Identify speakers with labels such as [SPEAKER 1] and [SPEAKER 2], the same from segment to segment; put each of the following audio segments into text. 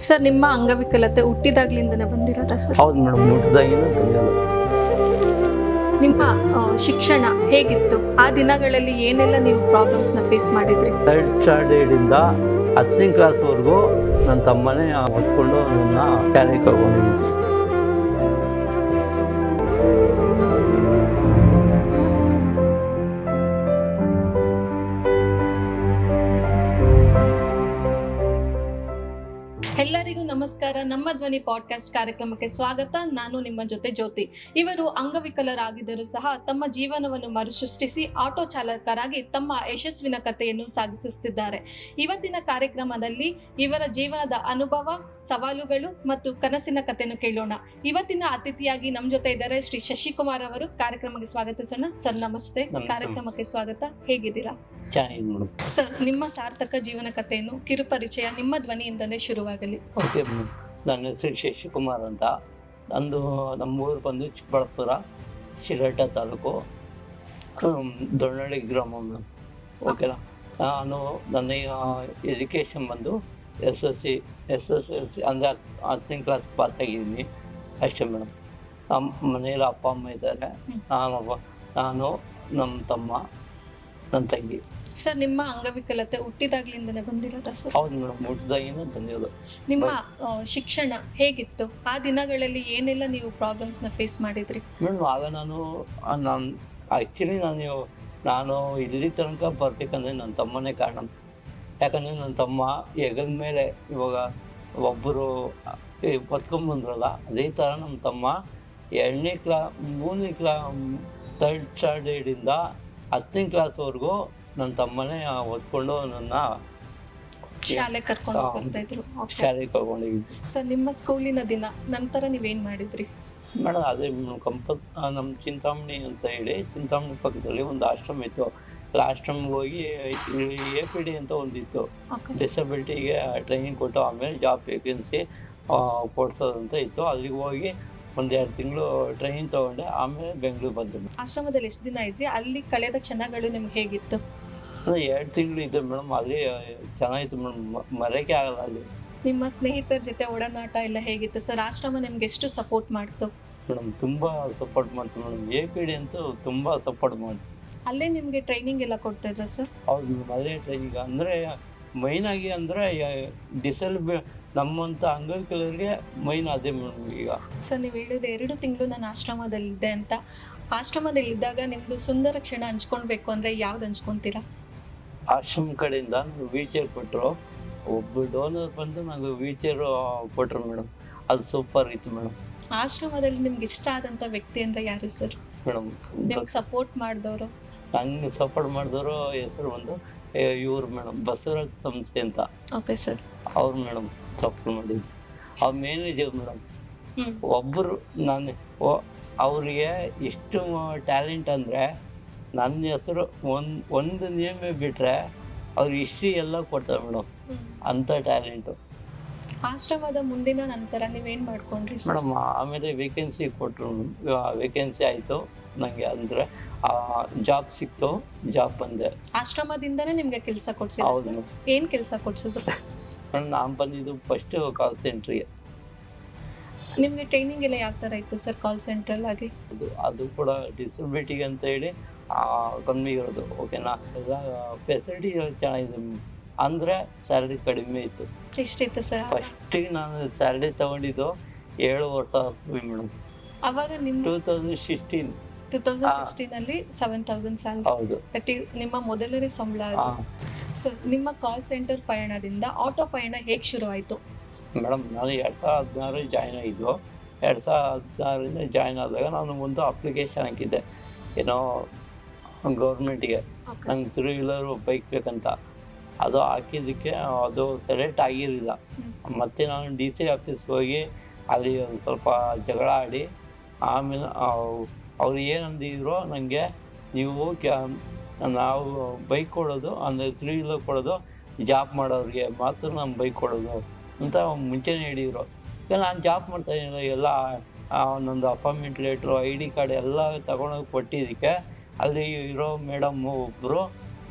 [SPEAKER 1] Sir ನಿಮ್ಮ ಅಂಗವಿಕಲತೆ ಹುಟ್ಟಿದಾಗ್ಲಿಂದನೇ ಬಂದಿರೋದಾ sir?
[SPEAKER 2] ಹೌದು madam ಹುಟ್ಟಿದಾಗಿಂದ ಬಂದಿರೋದು.
[SPEAKER 1] ನಿಮ್ಮ ಆ, ಶಿಕ್ಷಣ ಹೇಗಿತ್ತು? ಆ ದಿನಗಳಲ್ಲಿ ಏನೆಲ್ಲ ನೀವು ಪ್ರಾಬ್ಲಮ್ಸ್ನ ಫೇಸ್ ಮಾಡಿದ್ರಿ?
[SPEAKER 2] ಥರ್ಡ್ ಸ್ಟ್ಯಾಂಡರ್ಡಿಂದ ಹತ್ತನೇ ಕ್ಲಾಸ್ವರೆಗೂ ನನ್ನ ತಮ್ಮನೇ ಹೊತ್ಕೊಂಡು ನನ್ನ ಶಾಲೆಗೆ ಕರ್ಕೊಂಡಿದ್ದೀನಿ
[SPEAKER 1] ಧ್ವನಿ ಪಾಡ್ಕಾಸ್ಟ್ ಕಾರ್ಯಕ್ರಮಕ್ಕೆ ಸ್ವಾಗತ. ನಾನು ನಿಮ್ಮ ಜೊತೆ ಜ್ಯೋತಿ. ಇವರು ಅಂಗವಿಕಲರಾಗಿದ್ದರೂ ಸಹ ತಮ್ಮ ಜೀವನವನ್ನು ಮರುಸೃಷ್ಟಿಸಿ ಆಟೋ ಚಾಲಕರಾಗಿ ತಮ್ಮ ಯಶಸ್ವಿನ ಕಥೆಯನ್ನು ಸಾಗಿಸುತ್ತಿದ್ದಾರೆ. ಇವತ್ತಿನ ಕಾರ್ಯಕ್ರಮದಲ್ಲಿ ಇವರ ಜೀವನದ ಅನುಭವ ಸವಾಲುಗಳು ಮತ್ತು ಕನಸಿನ ಕಥೆಯನ್ನು ಕೇಳೋಣ. ಇವತ್ತಿನ ಅತಿಥಿಯಾಗಿ ನಮ್ಮ ಜೊತೆ ಇದ್ದಾರೆ ಶ್ರೀ ಶಶಿಕುಮಾರ್ ಅವರು. ಕಾರ್ಯಕ್ರಮಕ್ಕೆ ಸ್ವಾಗತಿಸೋಣ. ಸರ್ ನಮಸ್ತೆ. ಕಾರ್ಯಕ್ರಮಕ್ಕೆ ಸ್ವಾಗತ. ಹೇಗಿದ್ದೀರಾ? ಸರ್ ನಿಮ್ಮ ಸಾರ್ಥಕ ಜೀವನ ಕಥೆಯನ್ನು ಕಿರುಪರಿಚಯ ನಿಮ್ಮ ಧ್ವನಿಯಿಂದಲೇ ಶುರುವಾಗಲಿ.
[SPEAKER 2] ನನ್ನ ಹೆಸರು ಶಶಿಕುಮಾರ್ ಅಂತ. ನಂದು ನಮ್ಮೂರು ಬಂದು ಚಿಕ್ಕಬಳ್ಳಾಪುರ ಶಿರಹಟ್ಟ ತಾಲೂಕು ದೊಣ್ಣಳ್ಳಿ ಗ್ರಾಮ ಮೇಡಮ್ ಓಕೆನಾ ನಾನು ನನ್ನ ಎಜುಕೇಷನ್ ಬಂದು S S C S S L C ಅಂದರೆ ಹತ್ತನೇ ಕ್ಲಾಸ್ ಪಾಸ್ ಆಗಿದ್ದೀನಿ. ಅಷ್ಟೇ ಮೇಡಮ್ ನಮ್ಮ ಮನೆಯಲ್ಲಿ ಅಪ್ಪ ಅಮ್ಮ ಇದ್ದಾರೆ. ನಾನು ನಾನು ನಮ್ಮ ತಮ್ಮ. ನನ್ನ ತಂಗಿ.
[SPEAKER 1] ಸರ್ ನಿಮ್ಮ ಅಂಗವಿಕಲತೆ ಹುಟ್ಟಿದಾಗ್ಲಿಂದನೇ ಬಂದಿರೋದ ಸರ್?
[SPEAKER 2] ಹೌದು ಮೇಡಮ್ ಊಟದಾಗಿನ ಬಂದಿರೋದು.
[SPEAKER 1] ನಿಮ್ಮ ಆ, ಶಿಕ್ಷಣ ಹೇಗಿತ್ತು? ಆ ದಿನಗಳಲ್ಲಿ ಏನೆಲ್ಲ ನೀವು ಪ್ರಾಬ್ಲಮ್ಸ್ನ ಫೇಸ್ ಮಾಡಿದ್ರಿ?
[SPEAKER 2] ಮೇಡಮ್ ಆಗ ನಾನು ನಾನು ಆ್ಯಕ್ಚುಲಿ ನಾನು ನಾನು ಇಲ್ಲಿ ತನಕ ಬರ್ಬೇಕಂದ್ರೆ ನನ್ನ ತಮ್ಮನೇ ಕಾರಣ. ಯಾಕಂದರೆ ನನ್ನ ತಮ್ಮ ಹೆಗಲ ಮೇಲೆ ಇವಾಗ ಒಬ್ಬರು ಬತ್ಕೊಂಬಂದ್ರಲ್ಲ ಅದೇ ಥರ ನಮ್ಮ ತಮ್ಮ ಎರಡನೇ ಕ್ಲಾ ಮೂರನೇ ಕ್ಲಾ ತರ್ಡ್ ಸ್ಟ್ಯಾಂಡರ್ಡಿಂದ ಹತ್ತನೇ ಕ್ಲಾಸ್ವರೆಗೂ ನನ್ನ ತಮ್ಮನೇ ಓದ್ಕೊಂಡು ನನ್ನ
[SPEAKER 1] ಶಾಲೆ ಕರ್ಕೊಂಡು
[SPEAKER 2] ಹಾ.
[SPEAKER 1] ಬರ್ತಾ ಇದ್ರು.
[SPEAKER 2] ಶಾಲೆಗೆ ಕರ್ಕೊಂಡಿದ್ವಿ
[SPEAKER 1] ಸರ್ ನಿಮ್ಮ ಸ್ಕೂಲಿನ ದಿನ ನಂತರ ನೀವೇನ್ ಮಾಡಿದ್ರಿ?
[SPEAKER 2] ಮೇಡಮ್ ಅದೇ ಕಂಪ ನಮ್ಮ ಚಿಂತಾಮಣಿ ಅಂತ ಹೇಳಿ ಚಿಂತಾಮಣಿ ಪಕ್ಕದಲ್ಲಿ ಒಂದು ಆಶ್ರಮ ಇತ್ತು. ಆ ಆಶ್ರಮಕ್ಕೆ ಹೋಗಿ ಎ ಪಿ ಡಿ ಅಂತ ಒಂದಿತ್ತು ಡಿಸಬಿಲಿಟಿಗೆ ಟ್ರೈನಿಂಗ್ ಕೊಟ್ಟು ಆಮೇಲೆ ಜಾಬ್ ವೇಕೆನ್ಸಿ ಕೊಡ್ಸೋದಂತ ಇತ್ತು. ಅಲ್ಲಿಗೆ ಹೋಗಿ ಒಂದು ಎರಡು ತಿಂಗಳು ಟ್ರೈನಿಂಗ್ ತಗೊಂಡೆ ಆಮೇಲೆ ಬೆಂಗಳೂರು ಬಂದೆ.
[SPEAKER 1] ಆಶ್ರಮದಲ್ಲಿ ಎಷ್ಟು ದಿನ ಇದ್ರಿ? ಅಲ್ಲಿ ಕಳೆದ ಕ್ಷಣಗಳು ನಿಮ್ಗೆ ಹೇಗಿತ್ತು?
[SPEAKER 2] ಎರಡು ತಿಂಗಳು ಇದ್ದೆ ಮೇಡಮ್ ಅಲ್ಲಿ ಚೆನ್ನಾಗಿತ್ತು ಮೇಡಮ್ ಮರೆಯಕ್ಕೆ ಆಗಲ್ಲ ಅಲ್ಲಿ.
[SPEAKER 1] ನಿಮ್ಮ ಸ್ನೇಹಿತರ ಜೊತೆ ಒಡನಾಟ ಎಲ್ಲ ಹೇಗಿತ್ತು? ಸರ್ ಆಶ್ರಮ ನಿಮ್ಗೆ ಎಷ್ಟು ಸಪೋರ್ಟ್ ಮಾಡ್ತು?
[SPEAKER 2] ಮೇಡಮ್ ತುಂಬ ಸಪೋರ್ಟ್ ಮಾಡ್ತು ಮೇಡಮ್. ಎ ಪಿ ಡಿ ಅಂತೂ ತುಂಬ ಸಪೋರ್ಟ್ ಮಾಡ್ತು.
[SPEAKER 1] ಅಲ್ಲೇ ನಿಮಗೆ ಟ್ರೈನಿಂಗ್ ಎಲ್ಲ ಕೊಡ್ತಾ ಇದ್ರ ಸರ್?
[SPEAKER 2] ಹೌದು ಮೇಡಮ್ ಅದೇ ಟ್ರೈನಿಂಗ್ ಅಂದರೆ ಮೈನಾಗಿ ಅಂದರೆ ಡಿಸೆಲ್ ನಮ್ಮಂಥ ಅಂಗವಿಕಲರಿಗೆ ಮೈನ್ ಅದೇ ಮೇಡಮ್ ಈಗ.
[SPEAKER 1] ಸರ್ ನೀವು ಹೇಳಿದ್ರೆ ಎರಡು ತಿಂಗಳು ನಾನು ಆಶ್ರಮದಲ್ಲಿದ್ದೆ ಅಂತ. ಆಶ್ರಮದಲ್ಲಿದ್ದಾಗ ನಿಮ್ದು ಸುಂದರ ಕ್ಷಣ ಹಂಚ್ಕೊಳ್ಬೇಕು ಅಂದ್ರೆ ಯಾವ್ದು ಹಂಚ್ಕೊಂತೀರಾ
[SPEAKER 2] ಆಶ್ರಮ ಕಡೆಯಿಂದ ವೀಚರ್ ಕೊಟ್ಟರು. ಒಬ್ಬ ಡೋನರ್ ಬಂದು ನನಗೆ ವೀಲ್ ಚೇರ್ ಕೊಟ್ಟರು ಮೇಡಮ್. ಅದು ಸೂಪರ್ ಇತ್ತು ಮೇಡಮ್.
[SPEAKER 1] ಆಶ್ರಮದಲ್ಲಿ ನಿಮ್ಗೆ ಇಷ್ಟ ಆದಂತ ವ್ಯಕ್ತಿ ಅಂದ್ರೆ ಯಾರು ಸರ್
[SPEAKER 2] ಮೇಡಮ್
[SPEAKER 1] ನಿಮ್ಗೆ ಸಪೋರ್ಟ್ ಮಾಡಿದವರು?
[SPEAKER 2] ನಂಗೆ ಸಪೋರ್ಟ್ ಮಾಡಿದವರು ಹೆಸರು ಬಂದು ಇವರು ಮೇಡಮ್. ಬಸವರಾಜ್ ಸಂಸ್ಥೆ ಅಂತ.
[SPEAKER 1] ಓಕೆ ಸರ್
[SPEAKER 2] ಅವ್ರು ಮೇಡಮ್. ಸಪೋರ್ಟ್ ಮಾಡಿದ್ದು ಅವ್ರ ಮ್ಯಾನೇಜರ್ ಮೇಡಮ್ ಒಬ್ಬರು ನಾನು ಅವರಿಗೆ ಎಷ್ಟು ಟ್ಯಾಲೆಂಟ್ ಅಂದರೆ ನನ್ನ ಹೆಸರು ಒಂದು ಒಂದು ನಿಯಮ ಬಿಟ್ಟರೆ ಅವ್ರು ಹಿಸ್ಟ್ರಿ ಎಲ್ಲ ಕೊಡ್ತಾರೆ ಮೇಡಮ್. ಅಂಥ ಟ್ಯಾಲೆಂಟು
[SPEAKER 1] ಆಶ್ರಮದ ಮುಂದಿನ ನಂತರ ನೀವೇನು ಮಾಡ್ಕೊಂಡ್ರಿ
[SPEAKER 2] ಮೇಡಮ್ ಆಮೇಲೆ ವೇಕೆನ್ಸಿ ಕೊಟ್ಟರು ವೇಕೆನ್ಸಿ ಆಯಿತು. ನನಗೆ ಅಂದರೆ ಜಾಬ್ ಸಿಕ್ತು ಜಾಬ್ ಬಂದೆ.
[SPEAKER 1] ಆಶ್ರಮದಿಂದನೇ ನಿಮಗೆ ಕೆಲಸ ಕೊಡ್ಸಿದ್ರು ಏನ್ ಕೆಲಸ ಕೊಡ್ಸಿದ್ರು?
[SPEAKER 2] ಮೇಡಮ್ ನಾನು ಬಂದಿದ್ದು ಫಸ್ಟು ಕಾಲ್ ಸೆಂಟ್ರಿಗೆ
[SPEAKER 1] ನಿಮಗೆ ಟ್ರೈನಿಂಗ್ ಎಲ್ಲ ಯಾವ ತರ ಇತ್ತು ಸರ್ ಕಾಲ್ ಸೆಂಟ್ರಲ್ಲಾಗಿ
[SPEAKER 2] ಅದು ಅದು ಕೂಡ ಡಿಸಬಿಲಿಟಿಗೆ ಅಂತ ಹೇಳಿ ಆ, ಕಮ್ಮಿ ಇರೋದು ಓಕೆನಾ ಎಲ್ಲ ಫೆಸಿಲಿಟಿ ಚೆನ್ನಾಗಿದೆ. ಅಂದರೆ ಸ್ಯಾಲ್ರಿ ಕಡಿಮೆ ಇತ್ತು.
[SPEAKER 1] ಎಷ್ಟಿತ್ತು ಸರ್
[SPEAKER 2] ಫಸ್ಟಿಗೆ ನಾನು ಸ್ಯಾಲ್ರಿ ತಗೊಂಡಿದ್ದು ಏಳು ವರ್ಷ ಮೇಡಮ್
[SPEAKER 1] ಅವಾಗ ನಿಮ್ಮ
[SPEAKER 2] two thousand sixteen
[SPEAKER 1] two thousand
[SPEAKER 2] ಆ.
[SPEAKER 1] ಸಿಕ್ಸ್ಟೀನ್ ಅಲ್ಲಿ ಸೆವೆನ್ ತೌಸಂಡ್ ಸ್ಯಾಲ್ರಿ ದಟ್ ನಿಮ್ಮ ಮೊದಲನೇ ಸಂಬಳ ಅದು. ಸೊ ನಿಮ್ಮ ಕಾಲ್ ಸೆಂಟರ್ ಪಯಣದಿಂದ ಆಟೋ ಪಯಣ ಹೇಗೆ ಶುರುವಾಯಿತು
[SPEAKER 2] ಮೇಡಮ್ ನಾನು ಎರಡು ಸಾವಿರದ ಹದಿನಾರು ಜಾಯ್ನ್ ಆಗಿದ್ದು ಎರಡು ಸಾವಿರದ ಹದಿನಾರರಿಂದ ಜಾಯ್ನ್ ಆದಾಗ ನಾನು ಒಂದು ಅಪ್ಲಿಕೇಶನ್ ಹಾಕಿದ್ದೆ. ಏನೋ ಗೌರ್ಮೆಂಟಿಗೆ ನಂಗೆ ತ್ರೀ ವೀಲರು ಬೈಕ್ ಬೇಕಂತ. ಅದು ಹಾಕಿದ್ದಕ್ಕೆ ಅದು ಸೆಲೆಕ್ಟ್ ಆಗಿರಲಿಲ್ಲ. ಮತ್ತೆ ನಾನು ಡಿ ಸಿ ಆಫೀಸ್ಗೆ ಹೋಗಿ ಅಲ್ಲಿ ಒಂದು ಸ್ವಲ್ಪ ಜಗಳ ಆಡಿ ಆಮೇಲೆ ಅವ್- ಅವ್ರು ಏನಂದಿದ್ರು ನನಗೆ ನೀವು ಕ್ಯಾ ನಾವು ಬೈಕ್ ಕೊಡೋದು ಅಂದರೆ ತ್ರೀ ವೀಲರ್ ಕೊಡೋದು ಜಾಬ್ ಮಾಡೋರಿಗೆ ಮಾತ್ರ ನಾನು ಬೈಕ್ ಕೊಡೋದು ಅಂತ ಮುಂಚೆನೇ ಹೇಳಿದರು. ಈಗ ನಾನು ಜಾಬ್ ಮಾಡ್ತಾ ಇದ್ದೀನಿ ಎಲ್ಲ ಒಂದೊಂದು appointment letter I D card ಎಲ್ಲ ತಗೊಂಡೋಗಿ ಕೊಟ್ಟಿದ್ದಕ್ಕೆ ಅಲ್ಲಿ ಇರೋ ಮೇಡಮ್ ಒಬ್ಬರು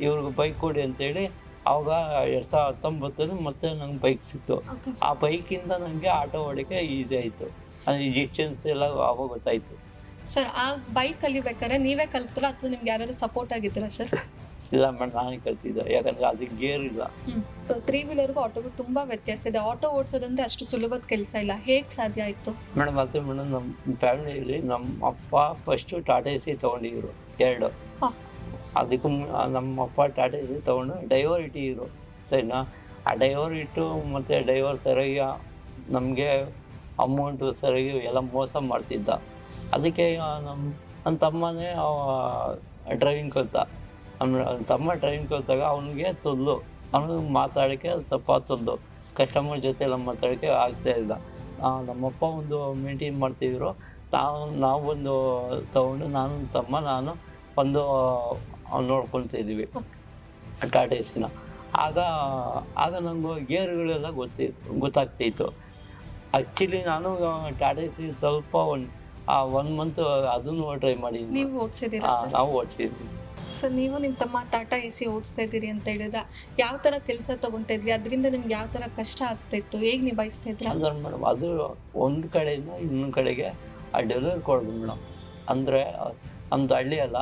[SPEAKER 2] ಇವ್ರಿಗೆ ಬೈಕ್ ಕೊಡಿ ಅಂತೇಳಿ ಅವಾಗ ಎರಡು ಸಾವಿರದ ಹತ್ತೊಂಬತ್ತರಲ್ಲಿ ಮತ್ತೆ ನಂಗೆ ಬೈಕ್ ಸಿಕ್ತು. ಆ ಬೈಕಿಂದ ನನಗೆ ಆಟೋ ಹೊಡಿಕೆ ಈಸಿ ಆಯಿತು. ಅಂದರೆ ಇಂಜೆಕ್ಷನ್ಸ್ ಎಲ್ಲ ಆವಾಗ ಗೊತ್ತಾಯಿತು.
[SPEAKER 1] ಸರ್ ಆ ಬೈಕ್ ಕಲಿಬೇಕಾದ್ರೆ ನೀವೇ ಕಲ್ತ್ರ ಅಥವಾ ನಿಮ್ಗೆ ಯಾರು ಸಪೋರ್ಟ್ ಆಗಿದ್ದೀರಾ ಸರ್
[SPEAKER 2] ಇಲ್ಲ ಮೇಡಮ್ ನಾನೇ ಕಲ್ತಿದ್ದೆ. ಯಾಕಂದರೆ ಅದಕ್ಕೆ ಗೇರ್ ಇಲ್ಲ.
[SPEAKER 1] ತ್ರೀ ವೀಲರ್ಗೂ ಆಟೋಗೂ ತುಂಬಾ ವ್ಯತ್ಯಾಸ ಇದೆ. ಆಟೋ ಓಡಿಸೋದಂದ್ರೆ ಅಷ್ಟು ಸುಲಭದ ಕೆಲಸ ಇಲ್ಲ. ಹೇಗೆ ಸಾಧ್ಯ ಆಯ್ತು?
[SPEAKER 2] ಮೇಡಮ್ ಅದೇ ಮೇಡಮ್ ನಮ್ಮ ಫ್ಯಾಮಿಲಿಯಲ್ಲಿ ನಮ್ಮ ಅಪ್ಪ ಫಸ್ಟ್ ಟಾಟಾ ಎಸಿ ತೊಗೊಂಡಿದ್ರು ಎರಡು.
[SPEAKER 1] ಹಾ.
[SPEAKER 2] ಅದಕ್ಕೂ ಮು- ನಮ್ಮ ಅಪ್ಪ ಟಾಟಾ ಎಸಿ ತೊಗೊಂಡು ಡೈವರ್ ಇಟ್ಟಿದ್ರು. ಸರಿನಾ? ಆ ಡೈವರ್ ಇಟ್ಟು ಮತ್ತೆ ಡೈವರ್ ಸರಿಯಾಗಿ ನಮಗೆ ಅಮೌಂಟು ಸರಿಯಾಗಿ ಎಲ್ಲ ಮೋಸ ಮಾಡ್ತಿದ್ದ. ಅದಕ್ಕೆ ನಮ್ಮ ನನ್ನ ತಮ್ಮನೇ ಡ್ರೈವಿಂಗ್ ಕಲ್ತ. ನಮ್ಮ ತಮ್ಮ ಡ್ರೈವಿಂಗ್ ಕಲ್ತಾಗ ಅವನಿಗೆ ತೊದಲು. ಅವನಿಗೆ ಮಾತಾಡೋಕ್ಕೆ ಸ್ವಲ್ಪ ತೊದಲು. ಕಸ್ಟಮರ್ ಜೊತೆ ಎಲ್ಲ ಮಾತಾಡೋಕ್ಕೆ ಆಗ್ತಾ ಇಲ್ಲ. ನಮ್ಮಪ್ಪ ಒಂದು ಮೇಂಟೈನ್ ಮಾಡ್ತಿದ್ರು. ನಾವು, ನಾವೊಂದು ತಗೊಂಡು ನಾನು, ತಮ್ಮ, ನಾನು ಒಂದು ನೋಡ್ಕೊಳ್ತಿದ್ವಿ ಟಾಟಾ ಎಸಿನ ಆಗ ಆಗ ನನಗೂ ಗೇರ್ಗಳೆಲ್ಲ ಗೊತ್ತಿತ್ತು ಗೊತ್ತಾಗ್ತಿತ್ತು ಆ್ಯಕ್ಚುಲಿ ನಾನು ಟಾಟಾ ಸ್ವಲ್ಪ ಒಂದು ಒನ್ ಮಂತ್ ಅದನ್ನು ಟ್ರೈ ಮಾಡಿ
[SPEAKER 1] ನೀವು ಓಡಿಸಿದ್ದೀರಾ
[SPEAKER 2] ಆ, ನಾವು ಓಡಿಸಿದ್ವಿ
[SPEAKER 1] ಸರ್ ನೀವು ನಿಮ್ಮ ತಮ್ಮ ಟಾಟಾ ಎ ಸಿ ಓಡಿಸ್ತಾ ಇದ್ದೀರಿ ಅಂತ ಹೇಳಿದ್ರೆ ಯಾವ ಥರ ಕೆಲಸ ತಗೊಂತಾ ಇದ್ರಿ? ಅದರಿಂದ ನಿಮ್ಗೆ ಯಾವ ಥರ ಕಷ್ಟ ಆಗ್ತಾ ಇತ್ತು? ಹೇಗೆ ನಿಭಾಯಿಸ್ತಾ ಇದ್ರ?
[SPEAKER 2] ಅಂದ್ರೆ ಮೇಡಮ್ ಅದು ಒಂದು ಕಡೆಯಿಂದ ಇನ್ನೊಂದು ಕಡೆಗೆ ಆ ಡೆಲಿವರಿ ಕೊಡೋದು ಮೇಡಮ್ ಅಂದರೆ ನಮ್ದು ಹಳ್ಳಿ ಅಲ್ಲ.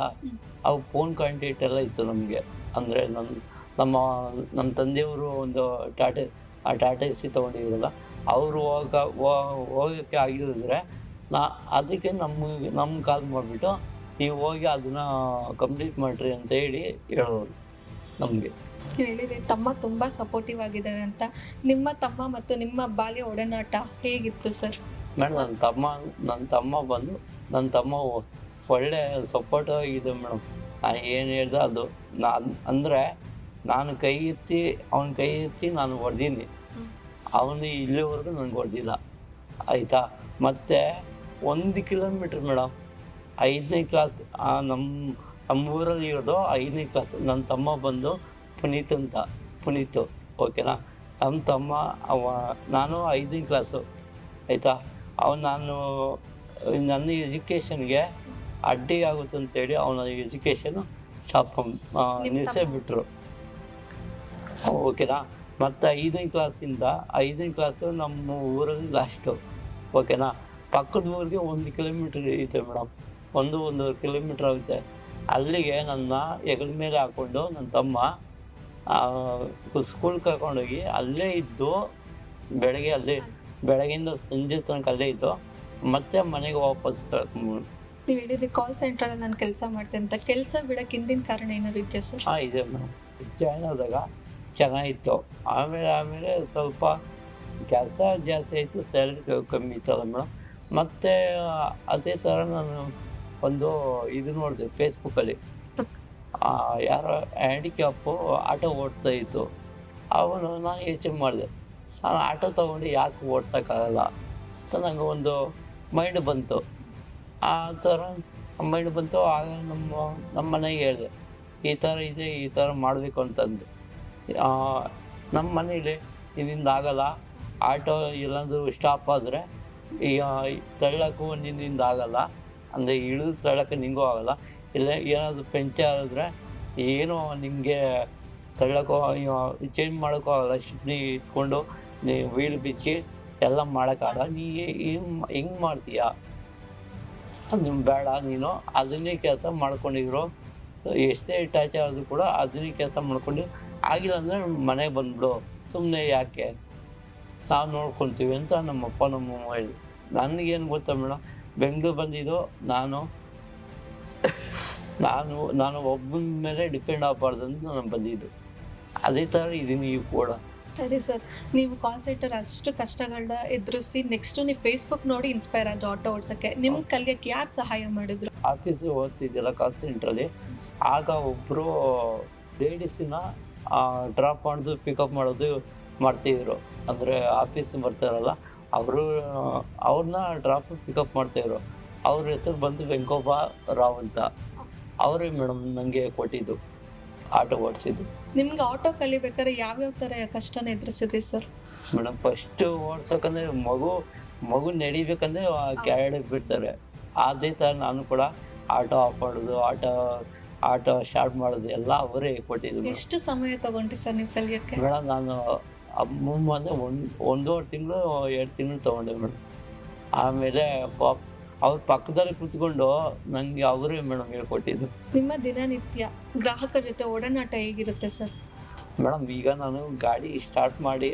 [SPEAKER 2] ಅವು ಫೋನ್ ಕಾಂಟ್ಯಾಕ್ಟ್ ಎಲ್ಲ ಇತ್ತು ನಮಗೆ. ಅಂದರೆ ನಮ್ಮ ನಮ್ಮ ನಮ್ಮ ತಂದೆಯವರು ಒಂದು ಟಾಟಾ ಆ ಟಾಟಾ ಎ ಸಿ ತೊಗೊಂಡಿದ್ರಲ್ಲ ಅವರು ಹೋಗ ಹೋಗೋಕ್ಕೆ ಆಗಿಲ್ಲದ್ರೆ ನಾ ಅದಕ್ಕೆ ನಮಗೆ ನಮ್ಮ ಕಾಲ್ ಮಾಡಿಬಿಟ್ಟು ನೀವು ಹೋಗಿ ಅದನ್ನ ಕಂಪ್ಲೀಟ್ ಮಾಡಿರಿ ಅಂತ ಹೇಳಿ ಹೇಳೋರು ನಮಗೆ.
[SPEAKER 1] ಹೇಳಿದ್ರೆ ತಮ್ಮ ತುಂಬ ಸಪೋರ್ಟಿವ್ ಆಗಿದ್ದಾರೆ ಅಂತ. ನಿಮ್ಮ ತಮ್ಮ ಮತ್ತು ನಿಮ್ಮ ಬಾಲ್ಯ ಒಡನಾಟ ಹೇಗಿತ್ತು ಸರ್?
[SPEAKER 2] ಮೇಡಮ್ ನನ್ನ ತಮ್ಮ ನನ್ನ ತಮ್ಮ ಬಂದು ನನ್ನ ತಮ್ಮ ಒಳ್ಳೆ ಸಪೋರ್ಟ್ ಆಗಿದೆ ಮೇಡಮ್ ನಾನು ಏನು ಹೇಳ್ದೆ ಅದು ನಾನು ಅಂದರೆ ನಾನು ಕೈ ಎತ್ತಿ ಅವನ ಕೈ ಎತ್ತಿ ನಾನು ಹೊಡೆದೀನಿ. ಅವನು ಇಲ್ಲಿವರೆಗೂ ನನಗೆ ಹೊಡೆದಿಲ್ಲ. ಆಯಿತಾ? ಮತ್ತು ಒಂದು ಕಿಲೋಮೀಟ್ರ್ ಮೇಡಮ್ ಐದನೇ ಕ್ಲಾಸ್ ನಮ್ಮ ನಮ್ಮ ಊರಲ್ಲಿ ಇರೋದು ಐದನೇ ಕ್ಲಾಸ್ ನನ್ನ ತಮ್ಮ ಬಂದು ಪುನೀತ್ ಅಂತ ಪುನೀತು ಓಕೆನಾ? ನಮ್ಮ ತಮ್ಮ ಅವ ನಾನು ಐದನೇ ಕ್ಲಾಸು ಆಯಿತಾ? ಅವನು ನಾನು ನನ್ನ ಎಜುಕೇಷನ್ಗೆ ಅಡ್ಡಿ ಆಗುತ್ತೆ ಅಂತೇಳಿ ಅವನ ಎಜುಕೇಷನು
[SPEAKER 1] ನಿಮ್
[SPEAKER 2] ನಿಲ್ಲಿಸೇ? ಬಿಟ್ಟರು ಓಕೆನಾ? ಮತ್ತು ಐದನೇ ಕ್ಲಾಸಿಂದ ಐದನೇ ಕ್ಲಾಸು ನಮ್ಮ ಊರಲ್ಲಿ ಲಾಸ್ಟು ಓಕೆನಾ ಪಕ್ಕದ ಊರಿಗೆ ಒಂದು ಕಿಲೋಮೀಟ್ರ್ ಐತೆ ಮೇಡಮ್ ಒಂದು ಒಂದೂವರೆ ಕಿಲೋಮೀಟ್ರ್ ಆಗುತ್ತೆ ಅಲ್ಲಿಗೆ ನನ್ನ ಹೆಗಲ ಮೇಲೆ ಹಾಕ್ಕೊಂಡು ನನ್ನ ತಮ್ಮ ಸ್ಕೂಲ್ ಕರ್ಕೊಂಡೋಗಿ ಅಲ್ಲೇ ಇದ್ದು ಬೆಳಗ್ಗೆ ಅಲ್ಲೇ ಬೆಳಗ್ಗೆಯಿಂದ ಸಂಜೆ ತನಕ ಅಲ್ಲೇ ಇದ್ದು ಮತ್ತೆ ಮನೆಗೆ ವಾಪಸ್ ಕರ್ಕೊಂಡು
[SPEAKER 1] ನೀವು ಹೇಳಿದ್ರಿ ಕಾಲ್ ಸೆಂಟ್ರಲ್ಲಿ ನಾನು ಕೆಲಸ ಮಾಡ್ತೇನೆ ಅಂತ. ಕೆಲಸ ಬಿಡಕ್ಕೆ ಹಿಂದಿನ ಕಾರಣ ಏನಾದ್ರು ಇದೆಯಾ ಸರ್
[SPEAKER 2] ಹಾಂ ಇದೆ ಮೇಡಮ್ ಜಾಯ್ನ್ ಆದಾಗ ಚೆನ್ನಾಗಿತ್ತು. ಆಮೇಲೆ ಆಮೇಲೆ ಸ್ವಲ್ಪ ಕೆಲಸ ಜಾಸ್ತಿ ಆಯಿತು ಸ್ಯಾಲ್ರಿ ಕಮ್ಮಿ ಇತ್ತಲ್ಲ ಮೇಡಮ್ ಮತ್ತು ಅದೇ ಥರ ನಾನು ಒಂದು ಇದು ನೋಡಿದೆ ಫೇಸ್ಬುಕ್ಕಲ್ಲಿ ಯಾರೋ ಹ್ಯಾಂಡಿಕ್ಯಾಪು ಆಟೋ ಓಡ್ತಾ ಇತ್ತು. ಅವನು ನಾನು ಯೋಚನೆ ಮಾಡಿದೆ, ನಾನು ಆಟೋ ತೊಗೊಂಡು ಯಾಕೆ ಓಡ್ಸೋಕ್ಕಾಗಲ್ಲ? ಅಂತ ನನಗೆ ಒಂದು ಮೈಂಡ್ ಬಂತು. ಆ ಥರ ಮೈಂಡ್ ಬಂತು. ಆಗ ನಮ್ಮ ನಮ್ಮ ಮನೆಗೆ ಹೇಳಿದೆ, ಈ ಥರ ಇದೆ, ಈ ಥರ ಮಾಡಬೇಕು ಅಂತಂದು. ನಮ್ಮ ಮನೇಲಿ ಇದರಿಂದ ಆಗಲ್ಲ. ಆಟೋ ಎಲ್ಲಾದರೂ ಸ್ಟಾಪ್ ಆದರೆ ಈಗ ತಳ್ಳಕ್ಕೂ ನಿನ್ನಿಂದ ಆಗಲ್ಲ. ಅಂದರೆ ಇಳಿದು ತಳ್ಳಕ್ಕೆ ನಿಂಗೂ ಆಗಲ್ಲ. ಇಲ್ಲ, ಏನಾದರೂ ಪಂಚರ್ ಆದರೆ ಏನು ನಿಮಗೆ ತಳ್ಳಕ್ಕೋ ಚೇಂಜ್ ಮಾಡೋಕ್ಕೂ ಆಗಲ್ಲ. ಶಿಪ್ನಿ ಇಟ್ಕೊಂಡು ನೀ ವೀಲ್ ಬಿಚ್ಚಿ ಎಲ್ಲ ಮಾಡೋಕ್ಕಾಗಲ್ಲ. ನೀ ಹೆಂಗೆ ಹೆಂಗೆ ಮಾಡ್ತೀಯಾ? ಅದು ಬೇಡ ನೀನು. ಅದನ್ನೇ ಕೆಲಸ ಮಾಡ್ಕೊಂಡಿದ್ರು. ಎಷ್ಟೇ ಅಟ್ಯಾಚ್ ಆದರೂ ಕೂಡ ಅದನ್ನೇ ಕೆಲಸ ಮಾಡ್ಕೊಂಡು ಆಗಿಲ್ಲ ಅಂದರೆ ಮನೆಗೆ ಬಂದ್ಬಿಡು. ಸುಮ್ಮನೆ ಯಾಕೆ? ನಾವು ನೋಡ್ಕೊಳ್ತೀವಿ ಅಂತ ನಮ್ಮಪ್ಪ ನಮ್ಮಮ್ಮ ಹೇಳಿ. ನನಗೇನು ಗೊತ್ತಾ ಮೇಡಮ್ ಬೆಂಗಳೂರು ಬಂದಿದ್ದು ನಾನು ನಾನು ನಾನು ಒಬ್ಬನ ಮೇಲೆ ಡಿಪೆಂಡ್ ಆಗಬಾರ್ದು ಅಂತ ನಾನು ಬಂದಿದ್ದು. ಅದೇ ಥರ ಇದ್ದೀನಿ ಈಗ ಕೂಡ.
[SPEAKER 1] ಸರಿ ಸರ್. ನೀವು ಕಾಲ್ ಸೆಂಟರ್ ಅಷ್ಟು ಕಷ್ಟಗಳನ್ನ ಎದುರಿಸಿ ನೆಕ್ಸ್ಟ್ ನೀವು ಫೇಸ್ಬುಕ್ ನೋಡಿ ಇನ್ಸ್ಪೈರ್ ಆಗಿ ಆಟೋ ಓಡಿಸಕ್ಕೆ ನಿಮ್ಗೆ ಕಲಿಯಕ್ಕೆ ಯಾರು ಸಹಾಯ ಮಾಡಿದ್ರು?
[SPEAKER 2] ಆಫೀಸಿಗೆ ಓದ್ತಿದ್ದಿಲ್ಲ ಕಾಲ್ ಸೆಂಟ್ರಲ್ಲಿ ಆಗ ಒಬ್ಬರು ಲೇಡೀಸಿನ ಡ್ರಾಪ್ ಮಾಡೋದು ಪಿಕಪ್ ಮಾಡೋದು ಮಾಡ್ತಿದ್ರು. ಅಂದರೆ ಆಫೀಸ್ ಬರ್ತಾರಲ್ಲ ಅವರು ಅವ್ರನ್ನ ಡ್ರಾಪ್ ಪಿಕಪ್ ಮಾಡ್ತಾಯಿದ್ರು ಅವ್ರ ಹೆಸರು ಬಂದು ವೆಂಕೋಬ ರಾವ್ ಅಂತ. ಅವರೇ ಮೇಡಮ್ ನನಗೆ ಕೊಟ್ಟಿದ್ದು ಆಟೋ ಓಡಿಸಿದ್ದು.
[SPEAKER 1] ನಿಮ್ಗೆ ಆಟೋ ಕಲಿಬೇಕಾದ್ರೆ ಯಾವ್ಯಾವ ಥರ ಕಷ್ಟನ ಎದುರಿಸಿದ್ರಿ ಸರ್
[SPEAKER 2] ಮೇಡಮ್ ಫಸ್ಟು ಓಡ್ಸೋಕಂದ್ರೆ ಮಗು ಮಗು ನಡಿಬೇಕಂದ್ರೆ ಕೆಳಗಡೆ ಬಿಡ್ತಾರೆ. ಅದೇ ಥರ ನಾನು ಕೂಡ ಆಟೋ ಆಫ್ ಮಾಡೋದು ಆಟೋ ಆಟೋ ಸ್ಟಾರ್ಟ್ ಮಾಡೋದು ಎಲ್ಲ ಅವರೇ ಕೊಟ್ಟಿದ್ರು
[SPEAKER 1] ಎಷ್ಟು ಸಮಯ ತಗೊಂಡ್ರಿ ಸರ್ ನೀವು ಕಲಿಯೋಕ್ಕೆ?
[SPEAKER 2] ಮೇಡಮ್ ನಾನು ಮುಂದೆ ಅಂದರೆ ಒಂದು ಒಂದೂವರೆ ತಿಂಗಳು ಎರಡು ತಿಂಗಳು ತೊಗೊಂಡೆ ಮೇಡಮ್ ಆಮೇಲೆ ಪಾಪ್ ಅವ್ರ ಪಕ್ಕದಲ್ಲಿ ಕುತ್ಕೊಂಡು ನನಗೆ ಅವರೇ ಮೇಡಮ್ ಹೇಳ್ಕೊಟ್ಟಿದ್ದು.
[SPEAKER 1] ನಿಮ್ಮ ದಿನನಿತ್ಯ ಗ್ರಾಹಕರ ಜೊತೆ ಒಡನಾಟ ಹೇಗಿರುತ್ತೆ ಸರ್?
[SPEAKER 2] ಮೇಡಮ್ ಈಗ ನಾನು ಗಾಡಿ ಸ್ಟಾರ್ಟ್ ಮಾಡಿ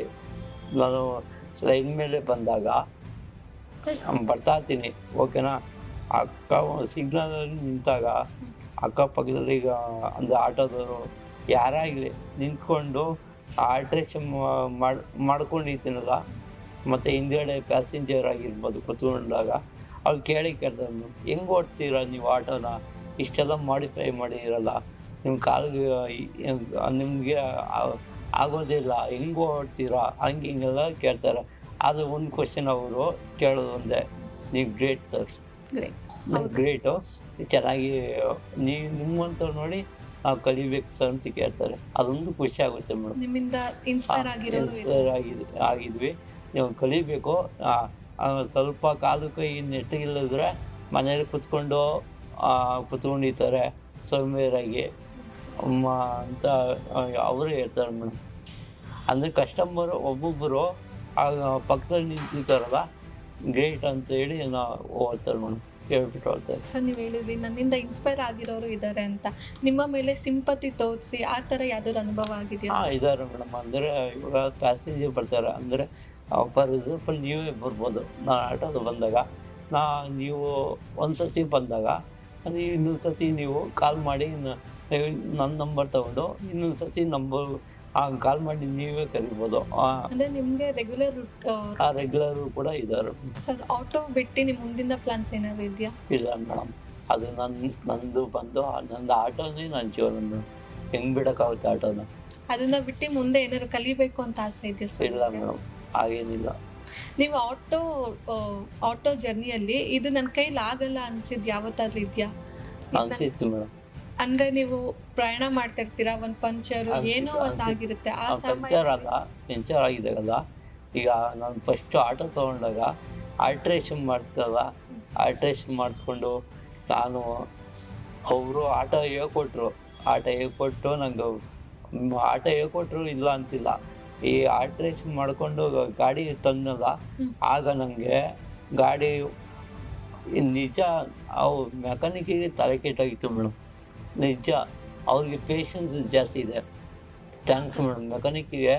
[SPEAKER 2] ನಾನು ಲೈನ್ ಮೇಲೆ ಬಂದಾಗ ಬರ್ತಾ ಇರ್ತೀನಿ ಓಕೆನಾ ಅಕ್ಕ ಸಿಗ್ನಲಲ್ಲಿ ನಿಂತಾಗ ಅಕ್ಕಪಕ್ಕದಲ್ಲಿ ಈಗ ಒಂದು ಆಟೋದವರು ಯಾರಾಗಲಿ ನಿಂತ್ಕೊಂಡು ಆಲ್ಟ್ರೇಷನ್ ಮಾಡಿ, ಮಾಡ್ಕೊಂಡಿದ್ದೀನಲ್ಲ, ಮತ್ತು ಹಿಂದ್ಗಡೆ ಪ್ಯಾಸೆಂಜರ್ ಆಗಿರ್ಬೋದು ಕುತ್ಕೊಂಡಾಗ, ಅವ್ರು ಕೇಳಿ ಕೇಳ್ತಾರೆ ನೀವು ಹೆಂಗೆ ಓಡ್ತೀರಾ ನೀವು ಆಟೋನ? ಇಷ್ಟೆಲ್ಲ ಮಾಡಿಫೈ ಮಾಡಿರಲ್ಲ ನಿಮ್ಮ ಕಾಲಿಗೆ ನಿಮಗೆ ಆಗೋದಿಲ್ಲ ಹೆಂಗೆ ಓಡ್ತೀರಾ? ಹಂಗೆ ಹಿಂಗೆಲ್ಲ ಕೇಳ್ತಾರೆ. ಅದು ಒಂದು ಕ್ವಶನ್ ಅವರು ಕೇಳೋದು ಒಂದೇ, ನೀವು ಗ್ರೇಟ್ ಸರ್.
[SPEAKER 1] Great.
[SPEAKER 2] ಗ್ರೇಟು ಚೆನ್ನಾಗಿ ನೀವು ನಿಮ್ಮಂಥವ್ರು ನೋಡಿ ನಾವು ಕಲಿಬೇಕು ಸರ್ ಅಂತ ಕೇಳ್ತಾರೆ. ಅದೊಂದು ಖುಷಿ ಆಗುತ್ತೆ ಮೇಡಮ್.
[SPEAKER 1] ನಿಮ್ಮಿಂದ ಇನ್ಸ್ಪೈರ್
[SPEAKER 2] ಆಗಿದೆ ಆಗಿದ್ವಿ. ನೀವು ಕಲಿಬೇಕು. ಸ್ವಲ್ಪ ಕಾಲು ಕೈ ನೆಟ್ಟಗಿಲ್ಲದ್ರೆ ಮನೇಲಿ ಕುತ್ಕೊಂಡು ಕುತ್ಕೊಂಡಿರ್ತಾರೆ ಸೌಮ್ಯರಾಗಿ. ಅಮ್ಮ ಅಂತ ಅವರು ಹೇಳ್ತಾರೆ ಮೇಡಮ್. ಅಂದರೆ ಕಸ್ಟಮರ್ ಒಬ್ಬೊಬ್ಬರು ಆ ಪಕ್ಕದಲ್ಲಿ ನಿಂತಿರ್ತಾರಲ್ಲ ಗ್ರೇಟ್ ಅಂತ ಹೇಳಿ ನಾವು ಓದ್ತಾರೆ ಮೇಡಮ್. ಹೋಗ್ತಾರೆ
[SPEAKER 1] ಸರ್ ನೀವು ಹೇಳಿದ್ರಿ ನನ್ನಿಂದ ಇನ್ಸ್ಪೈರ್ ಆಗಿರೋರು ಇದ್ದಾರೆ ಅಂತ. ನಿಮ್ಮ ಮೇಲೆ ಸಿಂಪತಿ ತೋರಿಸಿ ಆ ಥರ ಯಾವ್ದಾದ್ರು ಅನುಭವ ಆಗಿದೆಯಾ
[SPEAKER 2] ಹಾಂ ಇದ್ದಾರೆ ಮೇಡಮ್. ಅಂದರೆ ಇವಾಗ ಪ್ಯಾಸೆಂಜರ್ ಬರ್ತಾರೆ. ಅಂದರೆ ಫಾರ್ ಎಕ್ಸಾಂಪಲ್ ನೀವೇ ಬರ್ಬೋದು. ನಾನು ಆಟೋದು ಬಂದಾಗ ನಾ ನೀವು ಒಂದು ಸತಿ ಬಂದಾಗ ನೀವು ಇನ್ನೊಂದು ಸತಿ ನೀವು ಕಾಲ್ ಮಾಡಿ ನನ್ನ ನಂಬರ್ ತಗೊಂಡು ಇನ್ನೊಂದು ಸತಿ ನಂಬರ್ ಕಾಲ್ ಮಾಡಿ ನೀವೇ ಕರಿಬೋದು. ಆ-
[SPEAKER 1] ಅಂದ್ರೆ ನಿಮ್ಗೆ ರೆಗ್ಯುಲರ್
[SPEAKER 2] ಆ ರೆಗ್ಯುಲರ್ ಕೂಡ ಇದ್ದಾರೆ
[SPEAKER 1] ಸರ್ ಆಟೋ ಬಿಟ್ಟು ನಿಮ್ಮ ಮುಂದಿನ ಪ್ಲಾನ್ಸ್ ಏನಾದ್ರು ಇದೆಯಾ?
[SPEAKER 2] ಇಲ್ಲ ಮೇಡಮ್ ಅದು ನನ್ನ ನಂದು ಬಂದು ಆ- ನಂದು ಆಟೋನೇ ನನ್ನ ಜೀವನ ಹೆಂಗ್ ಬಿಡೋಕ್ಕಾಗುತ್ತೆ ಆಟೋನ?
[SPEAKER 1] ಅದನ್ನ ಬಿಟ್ಟು ಮುಂದೆ ಏನಾದ್ರು ಕಲಿಬೇಕು ಅಂತ ಆಸೆ ಇದೆಯಾ ಸರ್
[SPEAKER 2] ಇಲ್ಲ ಮೇಡಮ್ ಹಾಗೇನಿಲ್ಲ.
[SPEAKER 1] ನೀವು ಆಟೋ ಆಟೋ ಜರ್ನಿಯಲ್ಲಿ ಇದು ನನ್ನ ಕೈಲಿ ಆಗಲ್ಲ ಅನ್ಸಿದ್ ಯಾವತ್ತಾದ್ರೂ ಇದೆಯಾ? ಇದ್
[SPEAKER 2] ಅನ್ಸಿತ್ತು ಮೇಡಮ್
[SPEAKER 1] ಅಂದ್ರೆ ನೀವು ಪ್ರಯಾಣ ಮಾಡ್ತಿರ್ತೀರಾ? ಒಂದ್ ಪಂಚರ್ ಏನೋ ಒಂದ್ ಆಗಿರುತ್ತೆ. ಆ
[SPEAKER 2] ಪಂಚರ್
[SPEAKER 1] ಸಮಯ
[SPEAKER 2] ಅಲ್ಲ ಪಂಚರ್ ಆಗಿದ್ದಾಗಲ್ಲ. ಈಗ ನಾನು ಫಸ್ಟ್ ಆಟೋ ತಗೊಂಡಾಗ ಆಲ್ಟ್ರೇಷನ್ ಮಾಡ್ತಲ್ಲ ಆಲ್ಟ್ರೇಷನ್ ಮಾಡಿಸ್ಕೊಂಡು ನಾನು ಅವರು ಆಟೋ ಹೇಳ್ಕೊಟ್ರು. ಆಟೋ ಹೇಳ್ಕೊಟ್ಟು ನಂಗೆ ಆಟೋ ಹೇಳ್ಕೊಟ್ರು ಇಲ್ಲ ಅಂತಿಲ್ಲ. ಈ ಆಲ್ಟ್ರೇಷನ್ ಮಾಡಿಕೊಂಡು ಗಾಡಿ ತಂದಲ್ಲ. ಆಗ ನನಗೆ ಗಾಡಿ ನಿಜ ಅವು ಮೆಕ್ಯಾನಿಕ್ಕಿಗೆ ತಲೆ ಕೆಟ್ಟಾಗಿತ್ತು ಮೇಡಮ್ ನಿಜ ಅವ್ರಿಗೆ ಪೇಷನ್ಸ್ ಜಾಸ್ತಿ ಇದೆ. ಥ್ಯಾಂಕ್ಸ್ ಮೇಡಮ್ ಮೆಕ್ಯಾನಿಕ್ಕಿಗೆ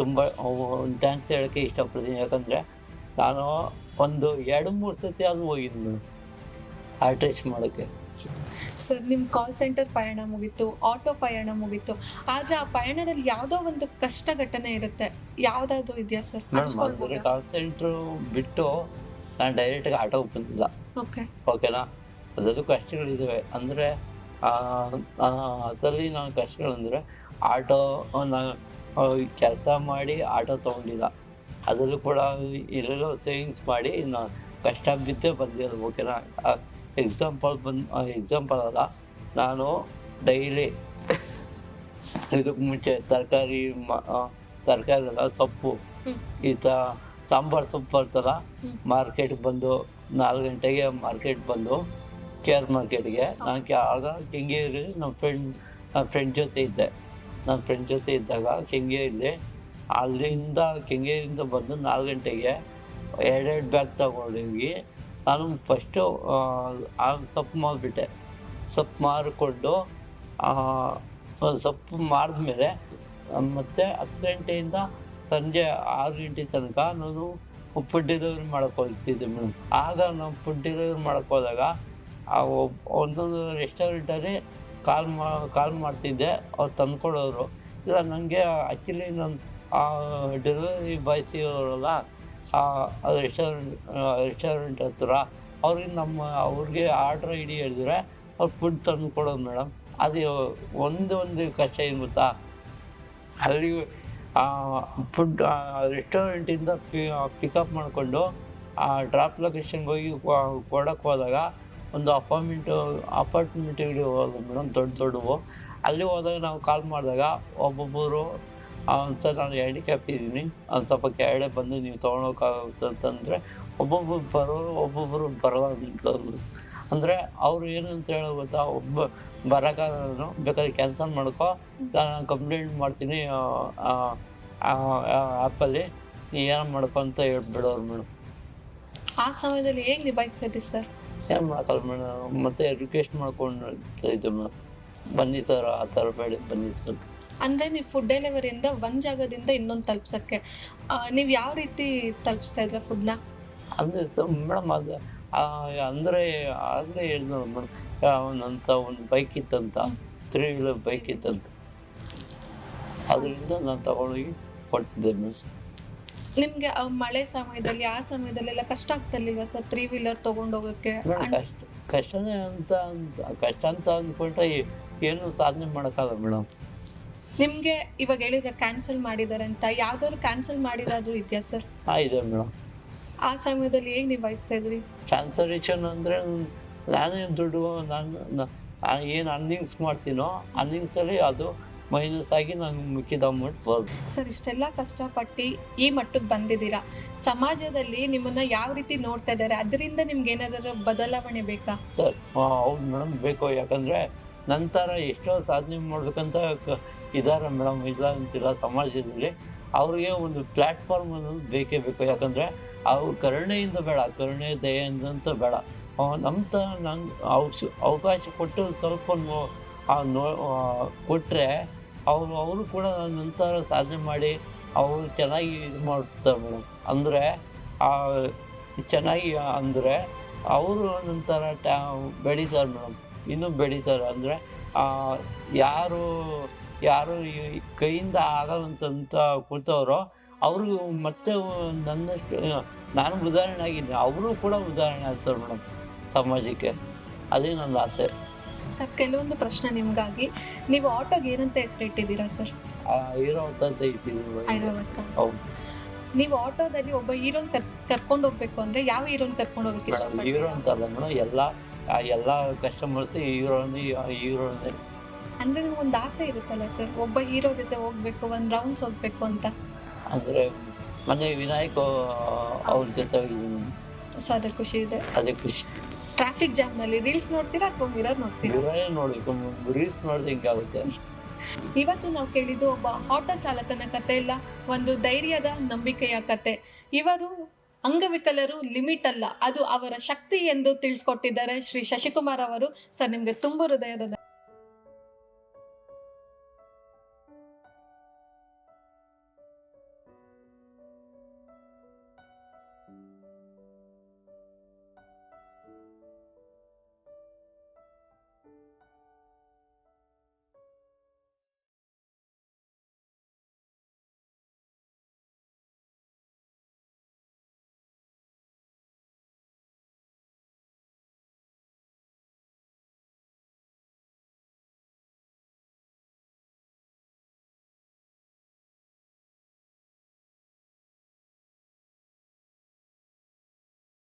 [SPEAKER 2] ತುಂಬ ಥ್ಯಾಂಕ್ಸ್ ಹೇಳೋಕ್ಕೆ ಇಷ್ಟಪಡ್ತೀನಿ. ಯಾಕಂದರೆ ನಾನು ಒಂದು ಎರಡು ಮೂರು ಸತಿ ಆದರೂ ಹೋಗಿದ್ದು ಮೇಡಮ್ ಟೆಸ್ಟ್ ಮಾಡೋಕ್ಕೆ.
[SPEAKER 1] ಸರ್ ನಿಮ್ಮ ಕಾಲ್ ಸೆಂಟರ್ ಪಯಣ ಮುಗೀತು ಆಟೋ ಪಯಣ ಮುಗೀತು. ಆದರೆ ಆ ಪಯಣದಲ್ಲಿ ಯಾವುದೋ ಒಂದು ಕಷ್ಟ ಘಟನೆ ಇರುತ್ತೆ. ಯಾವುದಾದ್ರು ಇದೆಯಾ ಸರ್
[SPEAKER 2] ಮೇಡಮ್ ಕಾಲ್ ಸೆಂಟ್ರು ಬಿಟ್ಟು ನಾನು ಡೈರೆಕ್ಟಾಗಿ ಆಟೋಗೆ ಬಂದಿಲ್ಲ.
[SPEAKER 1] ಓಕೆ
[SPEAKER 2] ಓಕೆನಾ ಅದರಲ್ಲೂ ಕಷ್ಟಗಳಿದ್ದಾವೆ ಅಂದರೆ ಅದರಲ್ಲಿ ನಾನು ಕಷ್ಟಗಳಂದರೆ ಆಟೋ ನಾನು ಕೆಲಸ ಮಾಡಿ ಆಟೋ ತೊಗೊಂಡಿಲ್ಲ ಅದರಲ್ಲೂ ಕೂಡ ಎಲ್ಲೆಲ್ಲೋ ಸೇವಿಂಗ್ಸ್ ಮಾಡಿ ನಾನು ಕಷ್ಟ ಬಿದ್ದೇ ಬಂದಿರೋದು ಓಕೆನಾ ಎಕ್ಸಾಂಪಲ್ ಬಂದು ಎಕ್ಸಾಂಪಲ್ ಅಲ್ಲ ನಾನು ಡೈಲಿ ಇದಕ್ಕೆ ಮುಂಚೆ ತರಕಾರಿ ತರಕಾರಿ ಅಲ್ಲ ಸೊಪ್ಪು. ಈ ಥರ ಸಾಂಬಾರು ಸೊಪ್ಪು ಬರ್ತಲ್ಲ. ಮಾರ್ಕೆಟ್ಗೆ ಬಂದು ನಾಲ್ಕು ಗಂಟೆಗೆ ಮಾರ್ಕೆಟ್ ಬಂದು ಕೆ ಆರ್ ಮಾರ್ಕೆಟ್ಗೆ ನಾನು ಆಗ ಕೆಂಗೇರಿ ನಮ್ಮ ಫ್ರೆಂಡ್ ನನ್ನ ಫ್ರೆಂಡ್ ಜೊತೆ ಇದ್ದೆ. ನನ್ನ ಫ್ರೆಂಡ್ ಜೊತೆ ಇದ್ದಾಗ ಕೆಂಗೇರಿಲಿ ಅಲ್ಲಿಂದ ಕೆಂಗೇರಿಯಿಂದ ಬಂದು ನಾಲ್ಕು ಗಂಟೆಗೆ ಎರಡೆರಡು ಬ್ಯಾಗ್ ತಗೊಂಡೋಗಿ ನಾನು ಫಸ್ಟು ಸೊಪ್ಪು ಮಾರಿಬಿಟ್ಟೆ. ಸೊಪ್ಪು ಮಾರಿಕೊಂಡು ಸೊಪ್ಪು ಮಾರಿದ್ಮೇಲೆ, ಮತ್ತು ಹತ್ತು ಗಂಟೆಯಿಂದ ಸಂಜೆ ಆರು ಗಂಟೆ ತನಕ ನಾನು ಫುಡ್ ಡೆಲಿವರಿ ಮಾಡೋಕೆ ಹೋಗ್ತಿದ್ದೆ ಮೇಡಮ್ ಆಗ ನಾವು ಫುಡ್ ಡೆಲಿವರಿ ಮಾಡೋಕೆ ಹೋದಾಗ ಆ ಒಬ್ಬ ಒಂದೊಂದು ರೆಸ್ಟೋರೆಂಟಲ್ಲಿ ಕಾಲ್ ಮಾ, ಕಾಲ್ ಮಾಡ್ತಿದ್ದೆ, ಅವ್ರು ತಂದ್ಕೊಡೋರು. ಇಲ್ಲ ನನಗೆ ಆ್ಯಕ್ಚುಲಿ ನನ್ನ ಡೆಲಿವರಿ ಬಾಯ್ಸ್ ಇರೋರಲ್ಲ ಆ ರೆಸ್ಟೋರೆಂಟ್ ರೆಸ್ಟೋರೆಂಟ್ ಹತ್ರ, ಅವ್ರಿಗೆ ನಮ್ಮ, ಅವ್ರಿಗೆ ಆರ್ಡ್ರ್ ಐ ಡಿ ಹೇಳಿದ್ರೆ, ಅವ್ರು ಫುಡ್ ತಂದು ಕೊಡೋದು ಮೇಡಮ್. ಅದು ಒಂದು ಒಂದು ಕಷ್ಟ ಏನು ಗೊತ್ತಾ? ಅಲ್ಲಿ ಫುಡ್ ರೆಸ್ಟೋರೆಂಟಿಂದ ಪಿಕಪ್ ಮಾಡಿಕೊಂಡು, ಆ ಡ್ರಾಪ್ ಲೊಕೇಶನ್ಗೆ ಹೋಗಿ ಕೊಡೋಕ್ಕೆ ಹೋದಾಗ ಒಂದು ಅಪಾರ್ಟ್ಮೆಂಟು ಅಪಾರ್ಟ್ಮೆಂಟಿಗೆ ಹೋದ ಮೇಡಮ್, ದೊಡ್ಡ ದೊಡ್ಡವು ಅಲ್ಲಿ ಹೋದಾಗ ನಾವು ಕಾಲ್ ಮಾಡಿದಾಗ ಒಬ್ಬೊಬ್ಬರು ಒಂದು ಸರ್ ನಾನು ಹ್ಯಾಂಡಿಕ್ಯಾಪ್ ಇದ್ದೀನಿ. ಒಂದು ಸ್ವಲ್ಪ ಕೆಳಗಡೆ ಬಂದು ನೀವು ತೊಗೊಂಡೋಗಕ್ಕಾಗುತ್ತೆ ಅಂತಂದರೆ ಒಬ್ಬೊಬ್ಬರು ಬರೋರು ಒಬ್ಬೊಬ್ಬರು ಬರಲ್ಲ ನಿಂತವ್ರು. ಅಂದರೆ ಅವ್ರು ಏನು ಅಂತ ಹೇಳೋ ಗೊತ್ತಾ? ಒಬ್ಬ ಬರೋಕ್ಕಾಗನು ಬೇಕಾದ್ರೆ ಕ್ಯಾನ್ಸಲ್ ಮಾಡ್ಕೊ. ನಾನು ಕಂಪ್ಲೇಂಟ್ ಮಾಡ್ತೀನಿ ಆ್ಯಪಲ್ಲಿ ನೀ ಏನೋ ಮಾಡ್ಕೊ ಅಂತ ಹೇಳ್ಬಿಡೋರು ಮೇಡಮ್.
[SPEAKER 1] ಆ ಸಮಯದಲ್ಲಿ ಹೇಗೆ ನಿಭಾಯಿಸ್ತಾ ಇದ್ದೀವಿ ಸರ್?
[SPEAKER 2] ಏನು ಮಾಡೋಕ್ಕಲ್ಲ ಮೇಡಮ್ ಮತ್ತೆ ರಿಕ್ವೆಸ್ಟ್ ಮಾಡ್ಕೊಂಡು ಇದ್ದೆ ಮೇಡಮ್ ಬನ್ನಿ ಸರ್ ಆ ಥರ ಬೇಡ ಬನ್ನಿ ಸರ್
[SPEAKER 1] ಅಂದರೆ ನೀವು ಫುಡ್ ಡೆಲಿವರಿಯಿಂದ ಒಂದು ಜಾಗದಿಂದ ಇನ್ನೊಂದು ತಲುಪ್ಸೋಕ್ಕೆ. ನೀವು ಯಾವ ರೀತಿ ತಲುಪಿಸ್ತಾ ಇದ್ರ ಫುಡ್ನ
[SPEAKER 2] ಅಂದರೆ ಮೇಡಮ್ ಅದು ಅಂದರೆ ಆಗಲೇ ಹೇಳಿದ್ರು ಮೇಡಮ್ ಅಂತ ಒಂದು ಬೈಕ್ ಇತ್ತಂತ ತ್ರೀ ವೀಲರ್ ಬೈಕ್ ಇತ್ತಂತ ಅದರಿಂದ ನಾನು ತಗೊಂಡೋಗಿ ಕೊಡ್ತಿದ್ದೆ ಮೇಡಮ್
[SPEAKER 1] ನಿಮಗೆ ಮಳೆ ಸಮಯದಲ್ಲಿ ಆ ಸಮಯದಲ್ಲೆಲ್ಲ ಕಷ್ಟ ಆಗ್ತಿರ್ಲಿಲ್ವಾ ಸರ್? ತ್ರೀ ವೀಲರ್ ತಗೊಂಡೋಗಕ್ಕೆ
[SPEAKER 2] ಕಷ್ಟ ಕಷ್ಟನೇ ಅಂತ ಅಂತ ಕಷ್ಟ ಅಂತ ಅಂದ್ಕೊಂಡ್ರೆ ಏನು ಸಾಧನೆ ಮಾಡೋಕ್ಕಾಗಲ್ಲ ಮೇಡಮ್
[SPEAKER 1] ನಿಮಗೆ ಇವಾಗ ಹೇಳಿದ್ರೆ ಕ್ಯಾನ್ಸಲ್ ಮಾಡಿದ್ದಾರೆ ಅಂತ ಯಾವ್ದಾದ್ರು ಕ್ಯಾನ್ಸಲ್ ಮಾಡಿದ್ರು ಇದೆಯಾ ಸರ್
[SPEAKER 2] ಹಾಂ ಇದೆ ಮೇಡಮ್
[SPEAKER 1] ಆ ಸಮಯದಲ್ಲಿ ಹೇಗೆ ನಿಭಾಯಿಸ್ತಾ ಇದ್ರಿ?
[SPEAKER 2] ಕ್ಯಾನ್ಸರೇಷನ್ ಅಂದರೆ ನಾನೇ ದುಡ್ಡು ನಾನು ಏನು ಅರ್ನಿಂಗ್ಸ್ ಮಾಡ್ತೀನೋ ಅರ್ನಿಂಗ್ಸಲ್ಲಿ ಅದು ಮೈನಸ್ ಆಗಿ ನಾನು ಮಿಕ್ಕಿದ ಅಮೌಂಟ್
[SPEAKER 1] ಸರ್ ಇಷ್ಟೆಲ್ಲ ಕಷ್ಟಪಟ್ಟು ಈ ಮಟ್ಟಕ್ಕೆ ಬಂದಿದ್ದೀರಾ? ಸಮಾಜದಲ್ಲಿ ನಿಮ್ಮನ್ನ ಯಾವ ರೀತಿ ನೋಡ್ತಾ ಇದ್ದಾರೆ? ಅದರಿಂದ ನಿಮ್ಗೆ ಏನಾದರೂ ಬದಲಾವಣೆ ಬೇಕಾ?
[SPEAKER 2] ಸರ್ ಹೌದು ಮೇಡಮ್ ಬೇಕು. ಯಾಕಂದರೆ ನಂತರ ಎಷ್ಟೋ ಸಾಧನೆ ಮಾಡ್ಬೇಕಂತ ಇದ್ದಾರೆ ಮೇಡಮ್. ಇಲ್ಲ ಅಂತಿಲ್ಲ ಸಮಾಜದಲ್ಲಿ ಅವ್ರಿಗೆ ಒಂದು ಪ್ಲ್ಯಾಟ್ಫಾರ್ಮ್ ಅನ್ನೋದು ಬೇಕೇ ಬೇಕು. ಯಾಕಂದರೆ ಅವ್ರ ಕರುಣೆಯಿಂದ ಬೇಡ ಕರುಣೆ ದಯೆಯಿಂದ ಅಂತ ಬೇಡ. ನಮ್ಮ ತ ನಂಗೆ ಅವಕಾಶ ಅವಕಾಶ ಕೊಟ್ಟು ಸ್ವಲ್ಪ ನೋ ಆ ನೋ ಕೊಟ್ಟರೆ ಅವರು ಅವರು ಕೂಡ ನಂತರ ಸಾಧನೆ ಮಾಡಿ ಅವರು ಚೆನ್ನಾಗಿ ಇದು ಮಾಡ್ತಾರೆ ಮೇಡಮ್ ಅಂದರೆ ಚೆನ್ನಾಗಿ ಅಂದರೆ ಅವರು ನಂತರ ಟ್ಯಾ ಬೆಳೀತಾರೆ ಮೇಡಮ್ ಇನ್ನೂ ಬೆಳೀತಾರೆ. ಅಂದರೆ ಯಾರು ಯಾರು ಕೈಯಿಂದ ಆಗಲ್ಲಂತಂತ ಕೂತವ್ರೋ ಅವ್ರಿಗೂ ಮತ್ತೆ ನನ್ನಷ್ಟು ನಾನು ಉದಾಹರಣೆ ಆಗಿದ್ದೀನಿ ಅವರು ಕೂಡ ಉದಾಹರಣೆ ಆಗ್ತಾರೆ ಮೇಡಮ್ ಸಮಾಜಕ್ಕೆ. ಅದೇ ನನ್ನ ಆಸೆ.
[SPEAKER 1] ಸರ್ ಕೆಲವೊಂದು ಪ್ರಶ್ನೆ ನಿಮಗಾಗಿ. ನೀವು ಆಟೋಗೆ ಏನಂತ ಹೆಸರಿಟ್ಟಿದ್ದೀರಾ ಸರ್?
[SPEAKER 2] ಐರಾವತ್ ಅಂತ ಇಟ್ಟಿದ್ದೀವಿ
[SPEAKER 1] ಐರಾವತ
[SPEAKER 2] ಹೌದು.
[SPEAKER 1] ನೀವು ಆಟೋದಲ್ಲಿ ಒಬ್ಬ ಹೀರೋನ್ ಕರ್ಸ್ ಕರ್ಕೊಂಡು ಹೋಗ್ಬೇಕು ಅಂದ್ರೆ ಯಾವ ಹೀರೋನ್ ಕರ್ಕೊಂಡು ಹೋಗಕ್ಕೆ
[SPEAKER 2] ಮೇಡಮ್ ಹೀರೋ
[SPEAKER 1] ಅಂತ
[SPEAKER 2] ಅಂತಲ್ಲ ಮೇಡಮ್ ಎಲ್ಲ ಆ ಎಲ್ಲ ಕಸ್ಟಮರ್ಸ್ ಹೀರೋನ್ ಹೀರೋ
[SPEAKER 1] ಅಂದ್ರೆ ನಿಮ್ಗೊಂದು ಆಸೆ ಇರುತ್ತಲ್ಲ ಸರ್ ಒಬ್ಬ ಹೀರೋ ಜೊತೆ ಹೋಗ್ಬೇಕು ಒಂದ್ ರೌಂಡ್ಸ್ ಹೋಗ್ಬೇಕು ಅಂತ?
[SPEAKER 2] ಅಂದರೆ ಮೊನ್ನೆ ವಿನಾಯಕ್ ಅವ್ರ ಜೊತೆ ಹೋಗಿದ್ದೀನಿ.
[SPEAKER 1] ಸೊ ಅದ್ರ ಖುಷಿ ಇದೆ.
[SPEAKER 2] ಅದೇ ಖುಷಿ.
[SPEAKER 1] ಟ್ರಾಫಿಕ್ ಜಾಮ್ನಲ್ಲಿ ರೀಲ್ಸ್ ನೋಡ್ತೀರಾ ಅಥವಾ ಮಿರರ್ ನೋಡ್ತೀರಾ?
[SPEAKER 2] ನೋಡಿ ನೋಡ್ಬೇಕು. ರೀಲ್ಸ್ ನೋಡಿದ್ರೆ ಹಿಂಗಾಗುತ್ತೆ
[SPEAKER 1] ಇವತ್ತು ನಾವು ಕೇಳಿದ್ದು ಒಬ್ಬ ಆಟೋ ಚಾಲಕನ ಕತೆ ಇಲ್ಲ ಒಂದು ಧೈರ್ಯದ ನಂಬಿಕೆಯ ಕತೆ. ಇವರು ಅಂಗವಿಕಲರು ಲಿಮಿಟ್ ಅಲ್ಲ ಅದು ಅವರ ಶಕ್ತಿ ಎಂದು ತಿಳಿಸ್ಕೊಟ್ಟಿದ್ದಾರೆ ಶ್ರೀ ಶಶಿಕುಮಾರ್ ಅವರು. ಸರ್ ನಿಮ್ಗೆ ತುಂಬ ಹೃದಯದ